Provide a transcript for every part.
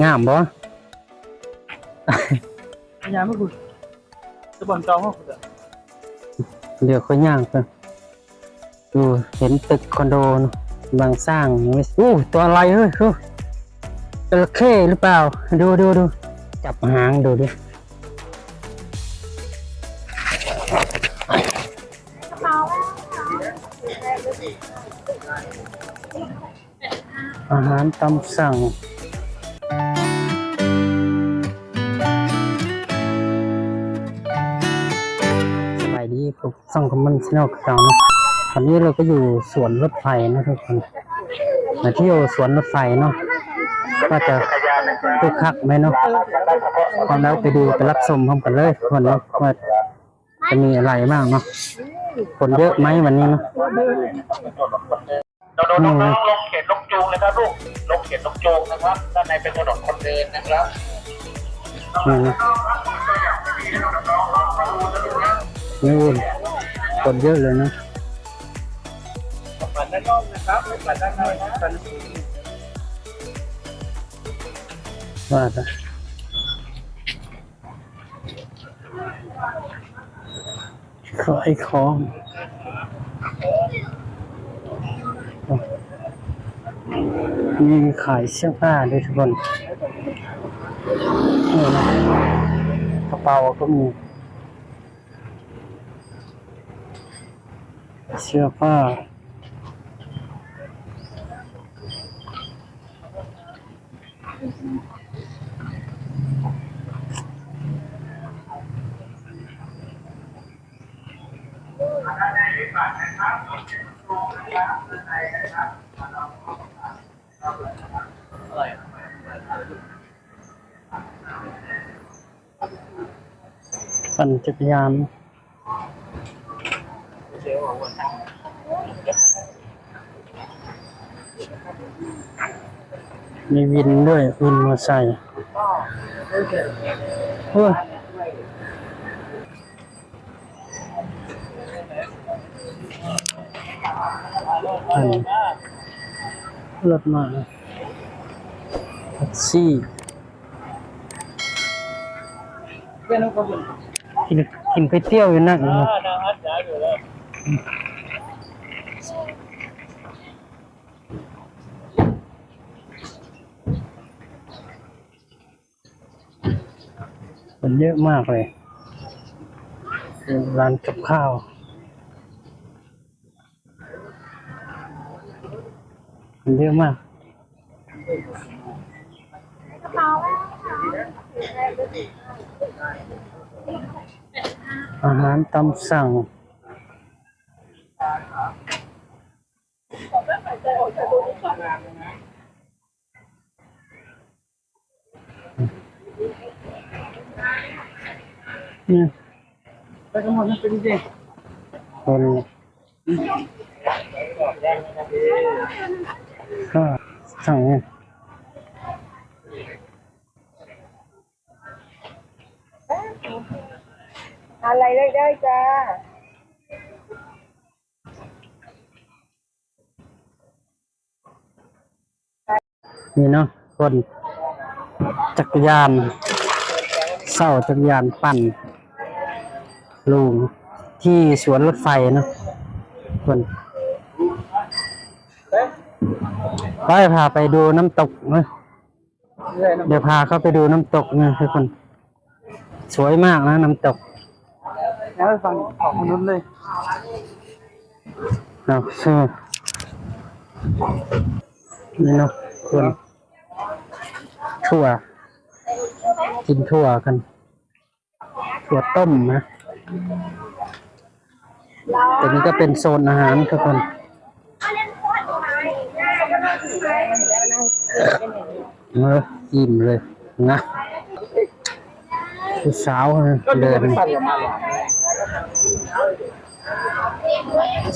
งามบ่ยามไม่คุณจะบ่อนจองว่าคุณอะเดี๋ยวค่อยย่างไปดูเห็นตึกคอนโดเนอะกำลังสร้างไม่อู้ตัวอะไรเฮ้ยดูจระเข้หรือเปล่า ดูดูดูจับหางดูดิอาหารตามสั่ง ดีครับส่องคอมเมนต์ชแนลเก่านะตอนนี้เราก็อยู่สวนรถไฟนะทุกคนมาเที่ยวสวนรถไฟเนาะก็จะคึกคักไหมเนาะพร้อมแล้วไปดูไปรับชมพร้อมกันเลยทุกคนเนาะว่าจะมีอะไรบ้างเนาะคนเยอะไหมวันนี้เนาะเราโดนน้องๆลงเขตลงจูงนะครับลูกลงเขตลงจูงนะครับด้านในเป็นถนนคนเดินนะครับ นี่คนเยอะเลยนะผ่านด้านนอกนะครับไม่ผ่านด้านในนะผ่านว่าแต่ขายของมีขายเสื้อผ้าด้วยทุกคนกระเป๋าก็มี เสื้อผ้าปั่นจักรยาน มีวินด้วยวินมอเตอร์ไซค์โอ้ยอันรถมาแท็กซี่กินกินก๋วยเตี๋ยวอยู่นั่น นะนเยอะมากเลยร้านกับข้าวมันเยอะมากอาหารตามสั่งเนี่ ยไปทั้งหมดนั่นเป็นจริงคนก็สั่งเนี่ยอะไรได้ได้จ้านี่เนาะคนจักรยานเศร้าจักรยานปั่น ลุงที่สวนรถไฟเนาะคนไปพาไปดูน้ำตกเนอะเรื่อยนะเดี๋ยวพาเข้าไปดูน้ำตกนะทุกคน สวยมากนะน้ำตกแล้วไปฟังของมนุษย์เลยเราเชื่อนี่เนาะคนถั่ว กินถั่วกัน ถั่วต้มนะ แต่นี้ก็เป็นโซนอาหารทุกคนเอออิ่มเลยนะผู้สาวเดิเดิน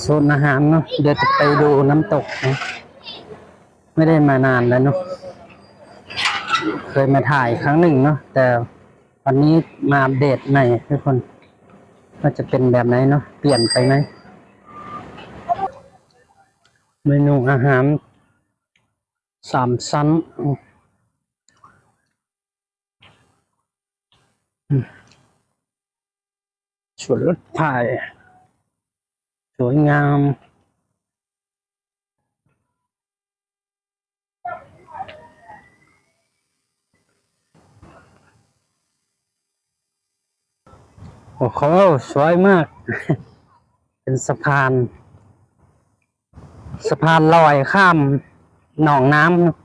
โซนอาหารเนาะเดี๋ยวจะไปดูน้ำตกนะไม่ได้มานานแล้วเนาะเคยมาถ่ายครั้งหนึ่งเนาะแต่วันนี้มาอัปเดตใหม่ทุกคน ว่าจะเป็นแบบไหนเนาะเปลี่ยนไปไหมเมนูอาหารสามชั้นสวนรถถ่ายสวยงาม โอ้โหสวยมาก เป็นสะพาน สะพานลอยข้ามหนองน้ำนะ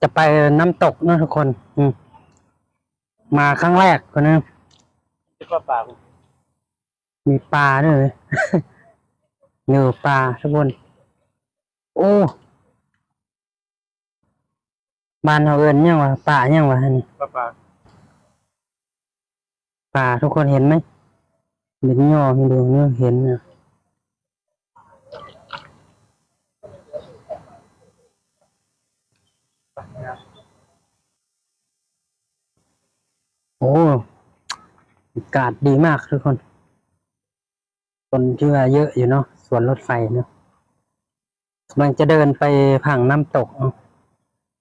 จะไปน้ำตกนะทุกคนอืมมาครั้งแรกคนนะจะก็ปากมีปลาด้วยเลยเนื้อปลาทุกคน โอ้บ้านเราเอินยังวะป่ายังวะนี่ปากปาก ป่าทุกคนเห็นไหมเห็นย่อเห็นดูเนี่ยเห็นนะโอ้อากาศดีมากทุกคน คนที่ว่าเยอะอยู่เนาะสวนรถไฟเนาะกำลังจะเดินไปผังน้ำตกเนาะ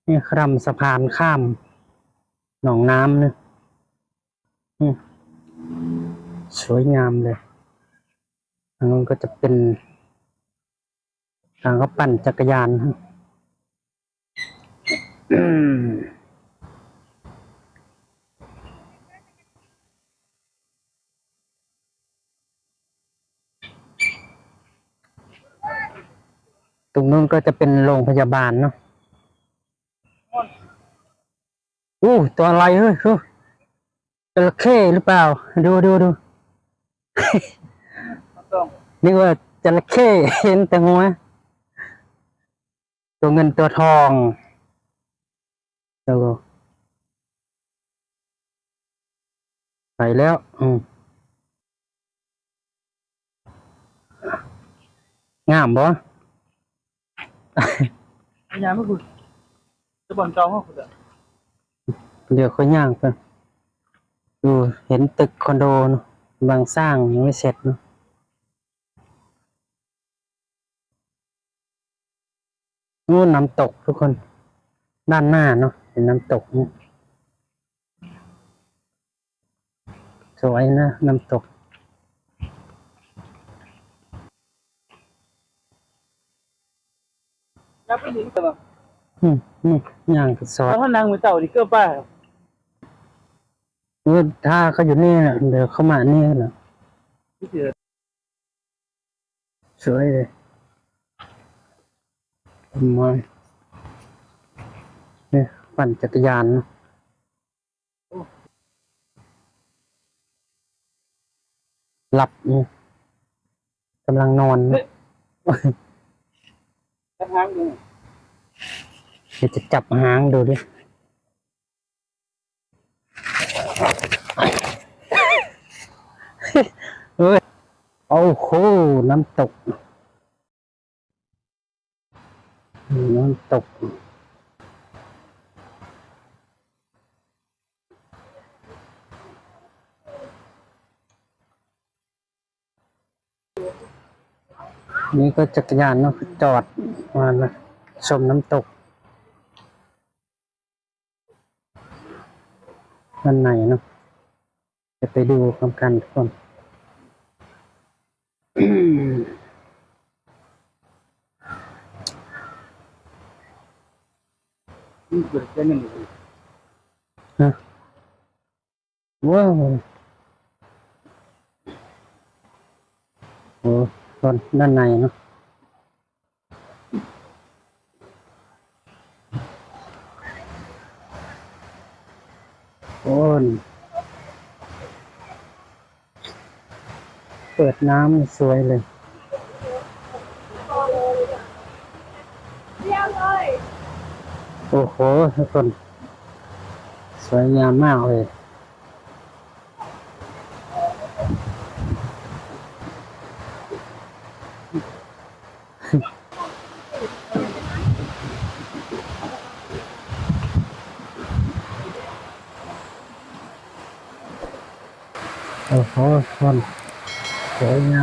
นี่ครำสะพานข้าม หนองน้ำเนะ สวยงามเลยทางนู้นก็จะเป็นทางเขาปั่นจักรยานครับตรงนู้นก็จะเป็นโรงพยาบาลเนาะอู้ตัวอะไรเฮ้ยเฮ้ย จระเข้หรือเปล่า ดูดูดูต้องนึกว่าจระเข้เห็นแต่หัวตัวเงินตัวทองตัวไปแล้ว อืมงามบ่พยายามไม่คุณจะบ่อนจองว่าคุณอะเดี๋ยวค่อยย่างไป ดูเห็นตึกคอนโดเนอะกำลังสร้างยังไม่เสร็จเนอะนู่นน้ำตกทุกคน ด้านหน้าเนาะเห็นน้ำตกเนี่ยสวยนะน้ำตกยับไปถึงแต่แบบอืมอืมย่างกับซอสถ้านางมือเต่าดิเกอร์ป้า เออถ้าเขาอยู่นี่นะเดี๋ยวเขามานี่นะที่เสือสวยเลยมาเนี่ยปั่นจักรยานเนอะหลับเนี่ยกำลังนอนนะทักทางดูเดี๋ยวจะจับหางดูดิ เฮ้ย โอ้โห น้ำตก น้ำตก นี่ก็จักรยานเนาะจอดมานะชมน้ำตกด้านในเนาะจะไปดูพร้อมกันทุกคน นี่เกิดแค่นั้นเอง ฮะว้าวโอ้ตอนด้านในเนาะโอ้นเปิดน้ำสวยเลยเรียบเลย โอ้โห ทุกคน สวยงามมากเลย โอ้โหทุกคน สวยง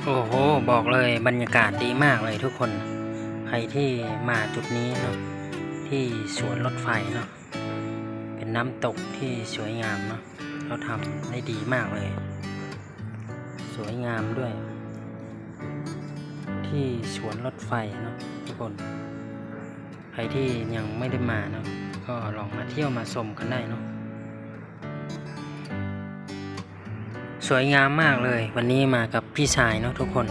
ามมากเลยบอกเลยบรรยากาศดีมากเลยทุกคน ใครที่มาจุดนี้เนาะที่สวนรถไฟเนาะเป็นน้ำตกที่สวยงามเนาะเขาทำได้ดีมากเลย สวยงามด้วย ที่สวนรถไฟเนาะทุกคน ใครที่ยังไม่ได้มาเนาะก็ลองมาเที่ยวมาชมกันได้เนาะ สวยงามมากเลย วันนี้มากับพี่ชายเนาะทุกคน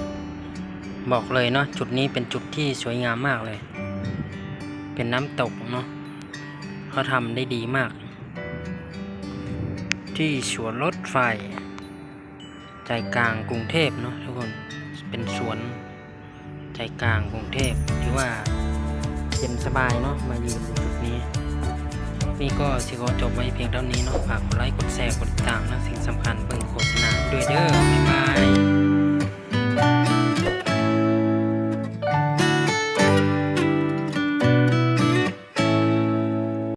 บอกเลยเนาะจุดนี้เป็นจุดที่สวยงามมากเลย เป็นน้ำตกเนาะเขาทำได้ดีมาก ที่สวนรถไฟ ใจกลางกรุงเทพเนาะทุกคนเป็นสวนใจกลางกรุงเทพถือว่าเย็นสบายเนาะมายืนอยู่จุดนี้ นี่ก็สิขอจบไว้เพียงเท่านี้เนาะฝากกดไลค์กดแชร์กดติดตามนะสิ่งสำคัญเบิ่งโฆษณา ด้วยเด้อบ๊ายบาย